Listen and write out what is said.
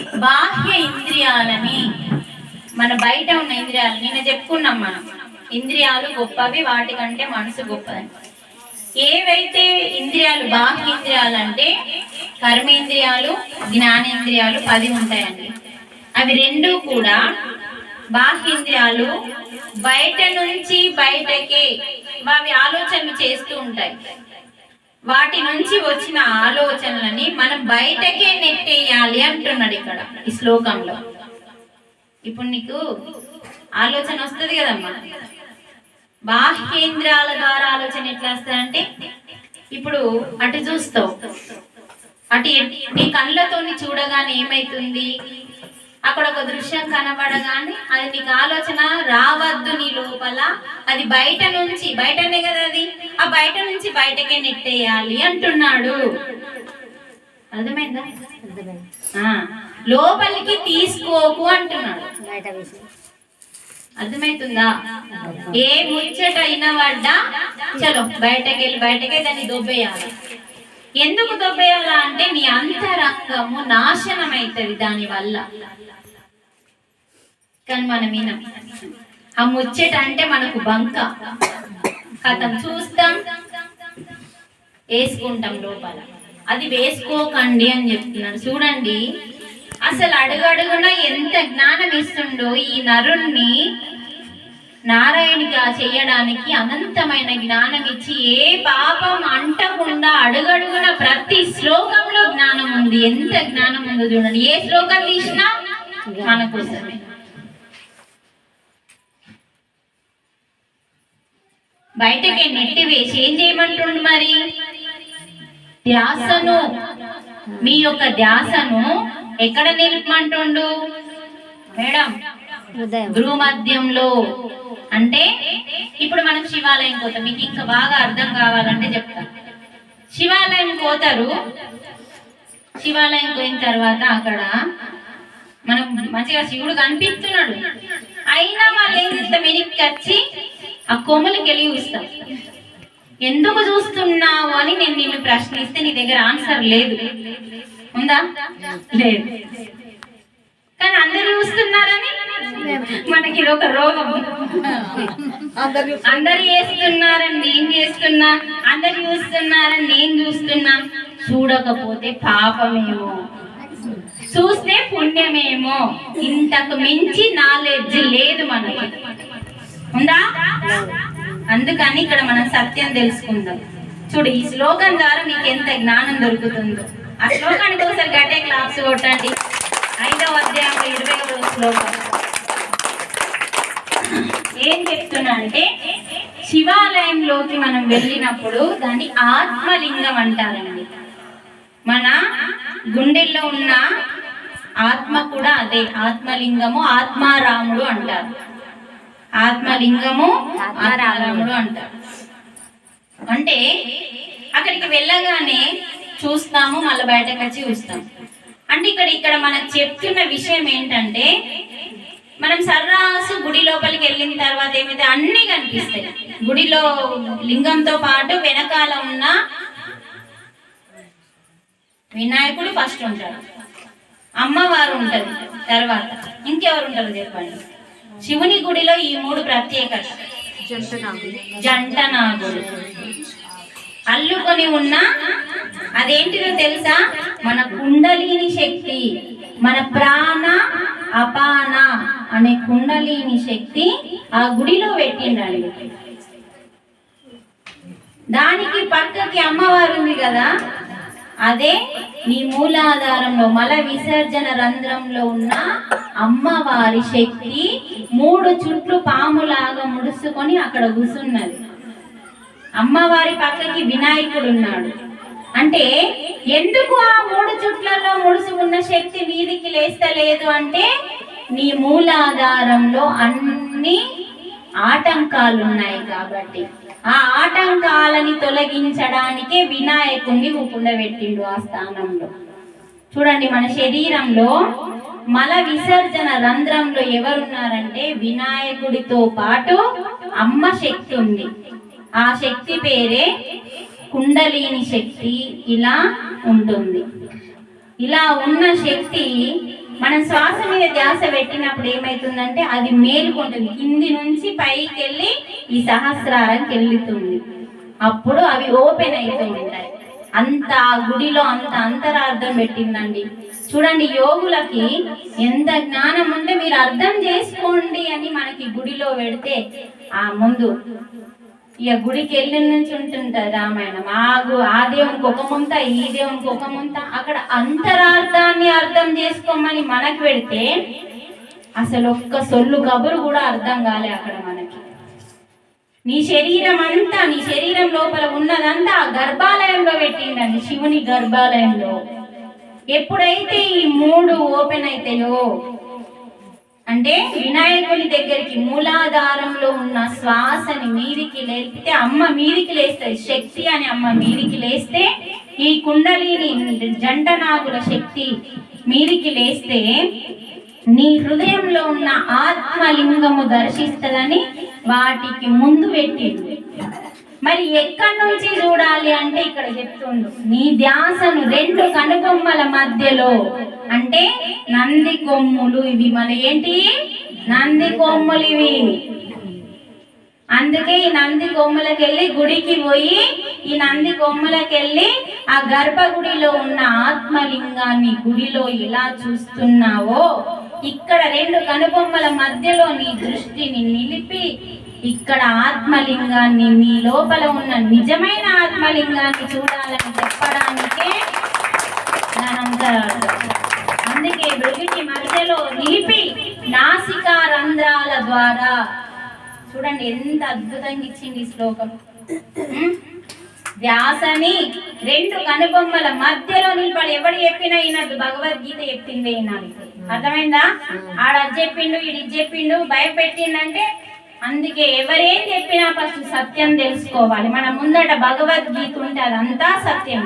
బాహ్య ఇంద్రియాలని మన బయట ఉన్న ఇంద్రియాలు నిన్న చెప్పుకున్నాం మనం. ఇంద్రియాలు గొప్పవి వాటికంటే మనసు గొప్పదని ఏవైతే ఇంద్రియాలు బాహ్య ఇంద్రియాలు అంటే కర్మేంద్రియాలు జ్ఞానేంద్రియాలు పది ఉంటాయండి. అవి రెండు కూడా బాహ్యేంద్రియాలు బయట నుంచి బయటకే అవి ఆలోచనలు చేస్తూ ఉంటాయి. వాటి నుంచి వచ్చిన ఆలో మనం బయటకే నెట్టేయాలి అంటున్నాడు ఇక్కడ ఈ శ్లోకంలో. ఇప్పుడు నీకు ఆలోచన వస్తుంది కదమ్మా. బాహ్యేంద్రాల ద్వారా ఆలోచన ఎట్లా వస్తుందంటే ఇప్పుడు అటు చూస్తావు. అటు నీ కళ్ళతోని చూడగానే ఏమైతుంది? అక్కడ ఒక దృశ్యం కనబడగానే అది నీకు ఆలోచన రావద్దు నీ లోపల. అది బయట నుంచి బయటనే కదా అది. ఆ బయట నుంచి బయటకే నెట్టేయాలి అంటున్నాడు. అర్థమైందా? లోపలికి తీసుకోకు అంటున్నాడు. అర్థమవుతుందా ఏ ముచ్చట అయినా పడ్డా? చలో బయటకి వెళ్ళి బయటకే దాన్ని దొబ్బేయాలి. ఎందుకు దొబ్బేయాలా అంటే నీ అంతరంగము నాశనం అవుతుంది దాని వల్ల కానీ మనం వినం ఆ ముచ్చట అంటే మనకు బంక. కథం చూస్తాం వేసుకుంటాం లోపల. అది వేసుకోకండి అని చెప్తున్నాడు. చూడండి అసలు అడుగడుగున ఎంత జ్ఞానం ఇస్తుండో ఈ నరుణ్ణి నారాయణిగా చేయడానికి అనంతమైన జ్ఞానం ఇచ్చి ఏ పాపం అంటకుండా అడుగడుగున ప్రతి శ్లోకంలో జ్ఞానం ఉంది. ఎంత జ్ఞానం ఉందో చూడండి. ఏ శ్లోకం తీసినా మన కోసమే. బయటకి నెట్టి వేసి ఏం చేయమంటుండు మరి? ధ్యాసను. మీ యొక్క ధ్యాసను ఎక్కడ నిలుపమంటుండు? మేడం గృహమధ్యంలో. అంటే ఇప్పుడు మనం శివాలయం పోతాం. మీకు ఇంకా బాగా అర్థం కావాలంటే చెప్తా. శివాలయం పోతారు. శివాలయం పోయిన తర్వాత అక్కడ మనం మంచిగా శివుడు కనిపిస్తున్నాడు. అయినా వాళ్ళు ఏం చేస్తాం వెనక్కి వచ్చి ఆ కొమ్మలకి వెళ్ళి చూస్తాం. ఎందుకు చూస్తున్నావు అని నేను నిన్ను ప్రశ్నిస్తే నీ దగ్గర ఆన్సర్ లేదు. ఉందా? లేదు. కానీ అందరు చూస్తున్నారని మనకి ఇది ఒక రోగం. అందరు చేస్తున్నారని నేను చేస్తున్నా అందరు చూస్తున్నారని నేను చూస్తున్నా. చూడకపోతే పాపమేమో. చూస్తే పుణ్యమేమో. ఇంతకు మించి నాలెడ్జ్ లేదు మనకి. ఉందా? అందుకని ఇక్కడ మనం సత్యం తెలుసుకుందాం. చూడు ఈ శ్లోకం ద్వారా మీకు ఎంత జ్ఞానం దొరుకుతుందో. ఆ శ్లోకానికి ఒకసారి గట్టే క్లాప్స్ కొట్టండి. ఐదవ అధ్యాయం ఇరవై శ్లోకం. ఏం చెప్తున్నా అంటే శివాలయంలోకి మనం వెళ్ళినప్పుడు దాన్ని ఆత్మలింగం అంటారండి. మన గుండెల్లో ఉన్న ఆత్మ కూడా అదే ఆత్మలింగము ఆత్మారాముడు అంటారు. ఆత్మలింగము ఆత్మరాముడు అంటారు. అంటే అక్కడికి వెళ్ళగానే చూస్తాము మళ్ళీ బయటకు వచ్చి చూస్తాం అంటే ఇక్కడ ఇక్కడ మనకు చెప్తున్న విషయం ఏంటంటే మనం సర్రాసు గుడి లోపలికి వెళ్ళిన తర్వాత ఏమైతే అన్ని కనిపిస్తాయి. గుడిలో లింగంతో పాటు వెనకాల ఉన్న వినాయకుడు ఫస్ట్ ఉంటాడు. అమ్మవారు ఉంటారు తర్వాత. ఇంకెవరు ఉంటారు చెప్పండి? శివుని గుడిలో ఈ మూడు ప్రత్యేకత జంట నాగుడు అల్లుకొని ఉన్న అదేంటిదో తెలుసా? మన కుండలిని శక్తి మన ప్రాణ అపాన అనే కుండలిని శక్తి ఆ గుడిలో పెట్టిండండి దానికి పక్కకి అమ్మవారు ఉంది కదా? అదే నీ మూలాధారంలో మల విసర్జన రంధ్రంలో ఉన్న అమ్మవారి శక్తి మూడు చుట్లు పాములాగా ముడుసుకొని అక్కడ కూసున్నది. అమ్మవారి పక్కకి వినాయకుడు ఉన్నాడు అంటే ఎందుకు ఆ మూడు చుట్లలో ముడుసుకున్న శక్తి వీధికి లేస్తలేదు అంటే నీ మూలాధారంలో అన్ని ఆటంకాలు ఉన్నాయి కాబట్టి. ఆ ఆటంకాలని తొలగించడానికే వినాయకుణ్ణి కుండబెట్టిండు ఆ స్థానంలో. చూడండి మన శరీరంలో మల విసర్జన రంధ్రంలో ఎవరున్నారంటే వినాయకుడితో పాటు అమ్మ శక్తి ఉంది. ఆ శక్తి పేరే కుండలిని శక్తి ఇలా ఉంటుంది. ఇలా ఉన్న శక్తి మనం శ్వాస మీద ధ్యాస పెట్టినప్పుడు ఏమైతుందంటే అది మేలుకుంటుంది. కింది నుంచి పైకి వెళ్ళి ఈ సహస్రారంకి వెళ్తుంది అప్పుడు అవి ఓపెన్ అవుతూ ఉంటాయి. అంత గుడిలో అంత అంతరార్థం పెట్టిందండి. చూడండి యోగులకి ఎంత జ్ఞానం ఉంటే మీరు అర్థం చేసుకోండి అని మనకి గుడిలో పెడితే ఆ ముందు ఇక గుడికి వెళ్ళిన నుంచి ఉంటుంటది రామాయణం. ఆ గు- ఆ దేవునికి ఒక ముంత ఈ దేవునికి ఒక ముంత అక్కడ అంతరార్థాన్ని అర్థం చేసుకోమని మనకు పెడితే అసలు ఒక్క సొల్లు కబురు కూడా అర్థం కాలే అక్కడ మనకి. నీ శరీరం అంతా నీ శరీరం లోపల ఉన్నదంతా ఆ గర్భాలయంలో పెట్టిండండి శివుని గర్భాలయంలో. ఎప్పుడైతే ఈ మూడు ఓపెన్ అవుతాయో అంటే వినాయకుని దగ్గరికి మూలాధారంలో ఉన్న శ్వాసని మీదికి లేపితే అమ్మ మీదికి లేస్తుంది శక్తి అని అమ్మ మీదికి లేస్తే ఈ కుండలిని జంట నాగుల శక్తి మీదికి లేస్తే నీ హృదయంలో ఉన్న ఆత్మలింగము దర్శిస్తుందని వాటికి ముందు పెట్టిండు. మరి ఎక్కడి నుంచి చూడాలి అంటే ఇక్కడ చెప్తుండు. నీ ధ్యాసను రెండు కనుబొమ్మల మధ్యలో. అంటే నంది కొమ్ములు ఇవి. మన ఏంటి? నంది కొమ్ములు ఇవి. అందుకే ఈ నంది కొమ్ములకి వెళ్ళి గుడికి పోయి ఈ నంది కొమ్ములకి వెళ్ళి ఆ గర్భగుడిలో ఉన్న ఆత్మలింగాన్ని గుడిలో ఎలా చూస్తున్నావో ఇక్కడ రెండు కనుబొమ్మల మధ్యలో నీ దృష్టిని నిలిపి ఇక్కడ ఆత్మలింగాన్ని నీ లోపల ఉన్న నిజమైన ఆత్మలింగాన్ని చూడాలని చెప్పడానికే అందుకే మృగిటి మధ్యలో నిలిపి నాసికా రంధ్రాల ద్వారా చూడండి ఎంత అద్భుతంగా ఇచ్చింది ఈ శ్లోకం. వ్యాసని రెండు కనుబొమ్మల మధ్యలో నిలబడి ఎవడు చెప్పినా ఈయనట్టు భగవద్గీత చెప్పింది ఈనాడు అర్థమైందా? ఆడ అది చెప్పిండు ఇది చెప్పిండు భయపెట్టిండంటే అందుకే ఎవరేం చెప్పినా ఫస్ట్ సత్యం తెలుసుకోవాలి. మన ముందట భగవద్గీత ఉంటే అదంతా సత్యం